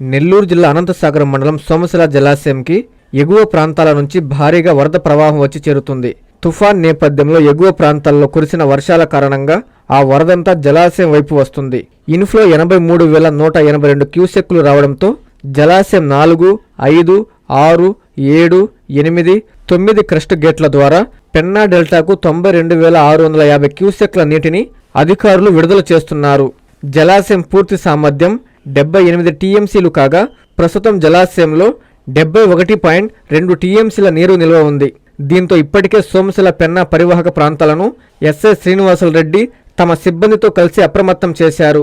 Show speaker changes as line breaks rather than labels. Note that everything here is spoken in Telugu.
నెల్లూరు జిల్లా అనంతసాగరం మండలం సోమశిల జలాశయంకి ఎగువ ప్రాంతాల నుంచి భారీగా వరద ప్రవాహం వచ్చి చేరుతుంది. తుఫాన్ నేపథ్యంలో ఎగువ ప్రాంతాల్లో కురిసిన వర్షాల కారణంగా ఆ వరదంతా జలాశయం వైపు వస్తుంది. ఇన్ఫ్లో ఎనభై మూడు వేల నూట ఎనభై రెండు క్యూసెక్లు రావడంతో జలాశయం నాలుగు ఐదు ఆరు ఏడు ఎనిమిది తొమ్మిది క్రస్ట్ గేట్ల ద్వారా పెన్నా డెల్టాకు తొంభై రెండు వేల ఆరు వందల యాభై క్యూసెక్ల నీటిని అధికారులు విడుదల చేస్తున్నారు. జలాశయం పూర్తి సామర్థ్యం డెబ్బై ఎనిమిది టీఎంసీలు కాగా ప్రస్తుతం జలాశయంలో డెబ్బై ఒకటి పాయింట్ రెండు టీఎంసీల నీరు నిల్వ ఉంది. దీంతో ఇప్పటికే సోమశిల పెన్నా పరివాహక ప్రాంతాలను ఎస్ఐ శ్రీనివాసులు రెడ్డి తమ సిబ్బందితో కలిసి అప్రమత్తం చేశారు.